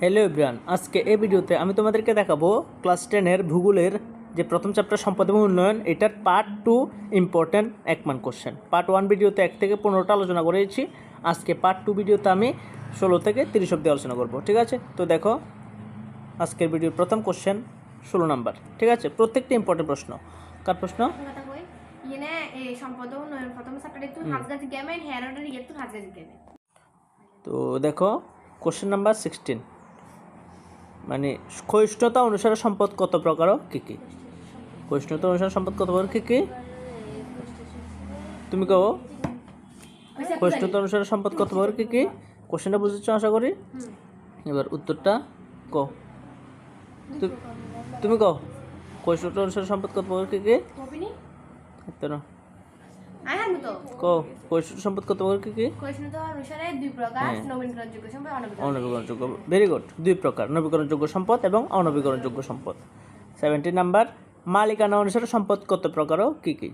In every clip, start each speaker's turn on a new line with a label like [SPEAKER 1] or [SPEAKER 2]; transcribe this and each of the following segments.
[SPEAKER 1] Hello everyone আজকে এই ভিডিওতে আমি তোমাদেরকে দেখাবো ক্লাস টেনের ভূগোলের যে প্রথম চ্যাপ্টার সম্পদ এবং উন্নয়ন এটার পার্ট টু ইম্পর্ট্যান্ট এক মান কোশ্চেন পার্ট ওয়ান ভিডিওতে এক থেকে পনেরোটা আলোচনা করেছি। আজকে পার্ট টু ভিডিওতে আমি ষোলো থেকে তিরিশ অব্দি আলোচনা করব ঠিক আছে? তো দেখো আজকের ভিডিওর প্রথম কোশ্চেন ষোলো নাম্বার ঠিক আছে? প্রত্যেকটা ইম্পর্টেন্ট প্রশ্ন। কার প্রশ্ন? তো দেখো কোশ্চেন নাম্বার সিক্সটিন মানে ক্ষয়িষ্ণুতা অনুসারে সম্পদ কত প্রকার কী কী? ক্ষয়িষ্ণুতা অনুসারে সম্পদ কত প্রকার কী কী? তুমি কও। ক্ষয়িষ্ণুতা অনুসারে সম্পদ কত প্রকার কী কী? কোশ্চেনটা বুঝেছ আশা করি? এবার উত্তরটা তু- তুমি কও। ক্ষয়িষ্ণুতা অনুসারে সম্পদ কত প্রকার কী কী?
[SPEAKER 2] কবিনি
[SPEAKER 1] কও ক্ষয়িষ্ণুতা সম্পদ কত প্রকার কী কী?
[SPEAKER 2] তো দুই প্রকার
[SPEAKER 1] হ্যাঁ।
[SPEAKER 2] সম্পদ অনবীকরণ
[SPEAKER 1] অনবীকরণযোগ্য ভেরি গুড দুই প্রকার নবীকরণযোগ্য সম্পদ এবং অনবীকরণযোগ্য সম্পদ। সেভেন্টি নাম্বার মালিকানা অনুসারে সম্পদ কত প্রকার ও কী কী?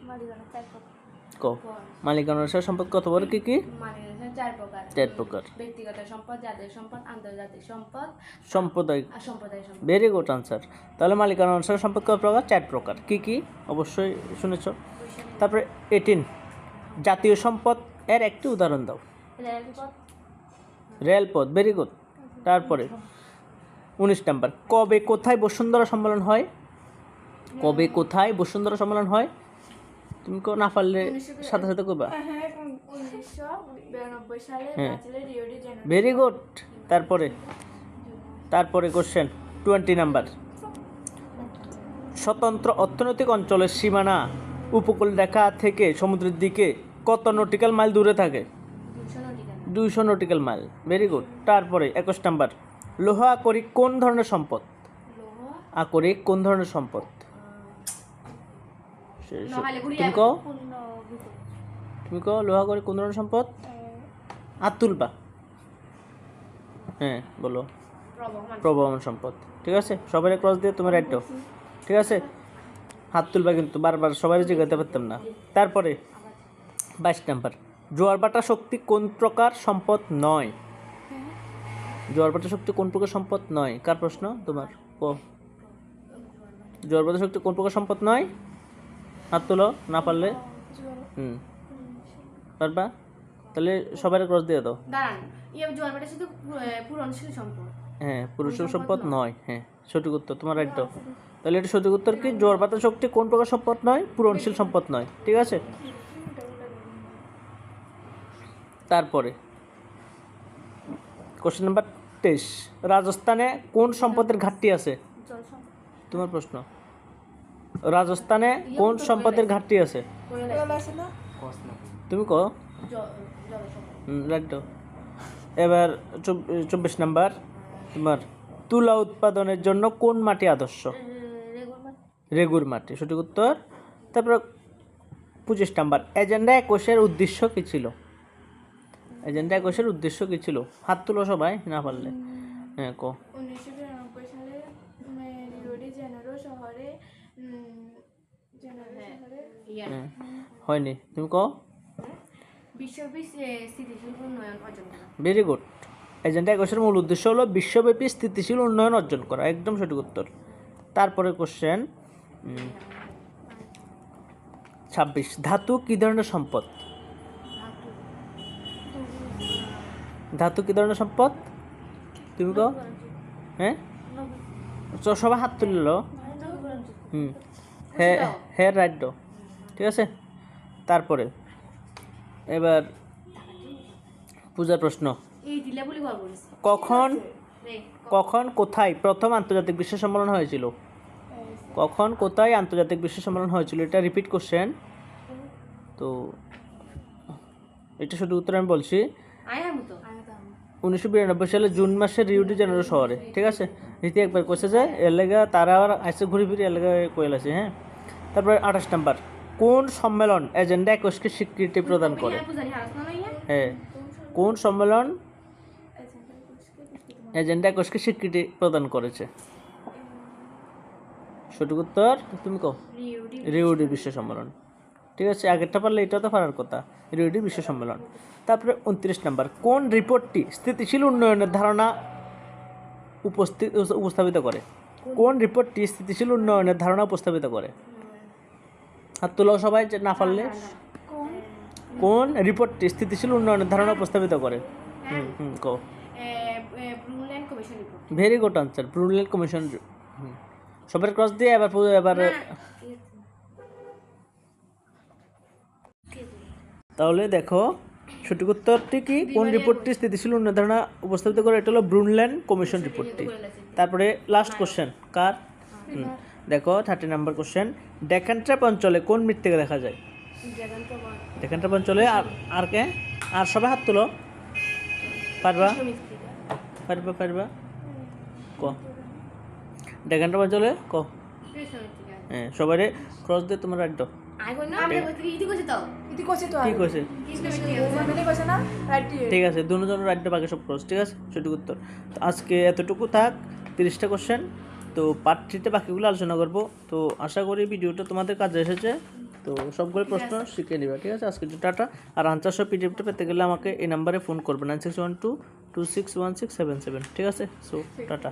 [SPEAKER 1] ক মালিকানা অনুসারে সম্পদ কত প্রকার কী কী?
[SPEAKER 2] চার প্রকার।
[SPEAKER 1] চার প্রকার।
[SPEAKER 2] ব্যক্তিগত সম্পদ জাতীয় সম্পদ আন্তর্জাতিক সম্পদ।
[SPEAKER 1] সাম্প্রদায়িক।
[SPEAKER 2] আর সম্পদ।
[SPEAKER 1] ভেরি গুড আনসার তাহলে মালিকানা অনুসারে সম্পদ কত প্রকার? চার প্রকার। কী কী? অবশ্যই শুনেছ। তারপরে এইটিন জাতীয় সম্পদ এর একটি উদাহরণ দাও। রেলপথ। ভেরি গুড তারপরে উনিশ নাম্বার কবে কোথায় বসুন্ধরা সম্মেলন হয়? কবে কোথায় বসুন্ধরা সম্মেলন হয়? তুমি কো না পারলে সাথে সাথে করবা। হ্যাঁ।
[SPEAKER 2] ব্রাজিলের Rio de Janeiro
[SPEAKER 1] very good তারপরে তারপরে কোশ্চেন টোয়েন্টি নাম্বার। স্বতন্ত্র অর্থনৈতিক অঞ্চলের সীমানা উপকূল রেখা থেকে সমুদ্রের দিকে কত নটিক্যাল মাইল দূরে থাকে? দুইশো নটিক্যাল মাইল ভেরি গুড তারপরে একুশ নাম্বার। লোহা আকরিক কোন ধরনের সম্পদ? আকরিক কোন ধরনের সম্পদ? সে-
[SPEAKER 2] নহালে ঘুরিয়ে
[SPEAKER 1] তুমি তুমি কও লোহা আকরিক কোন ধরনের সম্পদ? হাত তুলবা হ্যাঁ বলো।
[SPEAKER 2] প্রবহমান
[SPEAKER 1] প্রবহমান সম্পদ। ঠিক আছে? সবাই ক্রস দিয়ে তুমি রাইট ঠিক আছে? হাত তুলবা কিন্তু বারবার সবাই জিজ্ঞাসা পারতাম না। তারপরে বাইশ নাম্বার। জোয়ার বাটা শক্তি কোন প্রকার সম্পদ নয়? জোয়ার বাটা শক্তি কোন প্রকার সম্পদ নয়? কার প্রশ্ন? তোমার ও জোয়ার বাটা শক্তি কোন প্রকার সম্পদ নয়? হাত তুলো না পারলে। হুম। পারবা? তাহলে সবাই ক্রস দিয়ে দাও।
[SPEAKER 2] দাঁড়ান ইয়ে
[SPEAKER 1] হ্যাঁ পুরুষের সম্পদ নয়। হ্যাঁ সঠিক উত্তর তোমার রাইট দাও তাহলে এটা সঠিক উত্তর কি? জোয়ার বাতা শক্তি কোন প্রকার সম্পদ নয়? পূরণশীল সম্পদ নয়। ঠিক আছে? তারপরে কোশ্চেন নাম্বার তেইশ। রাজস্থানে কোন সম্পদের ঘাটতি আছে? তোমার প্রশ্ন। রাজস্থানে কোন সম্পদের ঘাটতি আছে? তুমি কো রাইট এবার চব- চব্বিশ নাম্বার। তোমার তুলা উৎপাদনের জন্য কোন মাটি আদর্শ? রেগুর মাটি সঠিক উত্তর? তারপর পঁচিশ নাম্বার। এজেন্ডা একুশের উদ্দেশ্য কী ছিল? এজেন্ডা একুশের উদ্দেশ্য কী ছিল? হাত তুলো সবাই না পারলে। হ্যাঁ কো।
[SPEAKER 2] ইয়া
[SPEAKER 1] হ্যাঁ হয়নি। তুমি কো ভেরি গুড এজেন্ডা একুশের মূল উদ্দেশ্য হলো বিশ্বব্যাপী স্থিতিশীল উন্নয়ন অর্জন করা। একদম সঠিক উত্তর। তারপরে কোশ্চেন ছাব্বিশ। ধাতু কী ধরনের সম্পদ? ধাতু কী ধরনের সম্পদ? তুমি কো হ্যাঁ সবাই হাত তুলল হুম। হ্যাঁ হ্যাঁ রাইট ঠিক আছে? তারপরে, এবার পূজার প্রশ্ন। কখন কখন, কোথায় প্রথম আন্তর্জাতিক বিশ্ব সম্মেলন হয়েছিল? কখন কোথায় আন্তর্জাতিক বিশ্ব সম্মেলন হয়েছিল এটা রিপিট কোশ্চেন তো এটা শুধু উত্তর আমি বলছি। উনিশশো বিরানব্বই সালে জুন মাসে রিউডি জেনারেল শহরে ঠিক আছে? রীতি একবার কইছে যে এর লেগে তারা আবার আইসে ঘুরে ফিরে এর লেগে কইল আছে হ্যাঁ? তারপরে আঠাশ নাম্বার কোন সম্মেলন এজেন্ডা একুশকে স্বীকৃতি প্রদান করে? হ্যাঁ কোন সম্মেলন এজেন্ডা একুশকে স্বীকৃতি প্রদান করেছে? সঠিক উত্তর তুমি কো রিউডি বিশ্ব সম্মেলন। ঠিক আছে আগেরটা পারলে এটাও তো পারার কথা। রিউডি বিশ্ব সম্মেলন। তারপরে উনত্রিশ নাম্বার কোন রিপোর্টটি স্থিতিশীল উন্নয়নের ধারণা উপস্থিত উপস্থাপিত করে? কোন রিপোর্টটি স্থিতিশীল উন্নয়নের ধারণা উপস্থাপিত করে? হাত তোলো সবাই যে না পারলে।
[SPEAKER 3] কোন?
[SPEAKER 1] রিপোর্টটি স্থিতিশীল উন্নয়নের ধারণা উপস্থাপিত করে? হুম হুম কো
[SPEAKER 2] Brundtland
[SPEAKER 1] very good answer Brundtland commission সবার ক্রস দিয়ে এবার এবার তাহলে দেখো সঠিক উত্তরটি কি? কোন রিপোর্টটি স্থিতিশীল উন্নয়ন ধারণা উপস্থাপিত করে? এটা হলো ব্রুনল্যান্ড কমিশন রিপোর্টটি। তারপরে লাস্ট কোশ্চেন কার? দেখো thirty number question Deccan trap অঞ্চলে কোন মৃত্তিকা দেখা যায়? ডেকান ট্র্যাপ অঞ্চলে আর আর কে? আর সবাই হাত তুলো। পারবা? পারবা পারবা? ক? ডেকান ট্র্যাপ অঞ্চলে ক? হ্যাঁ সবাই ক্রস দিয়ে তোমার
[SPEAKER 2] না
[SPEAKER 3] রাইট
[SPEAKER 1] ঠিক আছে দুজন রাইটটা বাকি সব ক্রস ঠিক আছে? সঠিক উত্তর। তো আজকে এতটুকু থাক তিরিশটা কোশ্চেন তো পার্ট থ্রিতে বাকিগুলো আলোচনা করব। তো আশা করি ভিডিওটা তোমাদের কাজে এসেছে। তো সবগুলো প্রশ্ন শিখে নিবে ঠিক আছে? আজকে টাটা। আর আনসার সব পিডিএফটা পেতে গেলে আমাকে এই নাম্বারে ফোন করবে nine six one two two six one six seven seven ঠিক আছে? So tata.